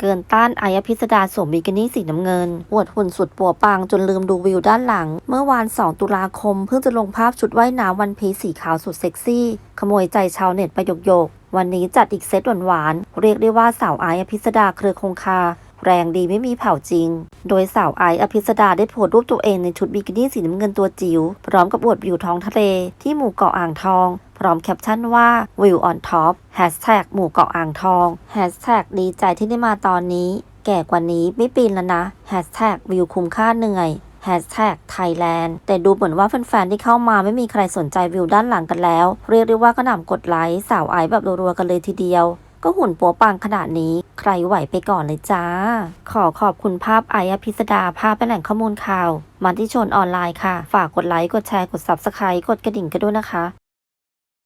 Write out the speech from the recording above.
เกินต้านไออภิสดาสวมบิกินี่สีน้ำเงินอวดหุ่นสุดปัวปังจนลืมดูวิวด้านหลัง เมื่อวาน 2 ตุลาคม เพิ่งจะลงภาพชุดว่ายน้ำวันพีสีขาวสุดเซ็กซี่ ขโมยใจชาวเน็ตไปหยกๆ วันนี้จัดอีกเซตหวานๆเรียกได้ว่าสาวไอซ์อภิสดาเครือคงคา แรงดีไม่มีแผ่วจริง โดยสาวไอซ์อภิสดาได้โพสต์รูปตัวเองในชุดบิกินี่สีน้ำเงินตัวจิ๋วพร้อมกับอวดวิวท้องทะเล ที่หมู่เกาะอ่างทอง พร้อมแคปชั่นว่าวิวออนท็อปแฮชแท็กหมู่เกาะอ่างทองแฮชแท็กดีใจที่ได้มาตอนนี้ แก่กว่านี้ไม่ปีนแล้วนะแฮชแท็กวิวคุ้มค่าเหนื่อยแฮชแท็กไทยแลนด์แต่ดูเหมือนว่าแฟนๆ ที่เข้ามาไม่มีใครสนใจวิวด้านหลังกันแล้ว เรียกได้ว่ากระหน่ำกดไลค์สาวไอแบบรัวๆกันเลยทีเดียว ก็หุ่นปัวปังขนาดนี้ ใครไหวไปก่อนเลยจ้า ขอขอบคุณภาพไอซ์อภิสดาภาพเป็นแหล่งข้อมูลข่าว มันที่ชนออนไลน์ค่ะ ฝากกดไลค์ กดแชร์ กด Subscribe กดกระดิ่งกันด้วยนะคะ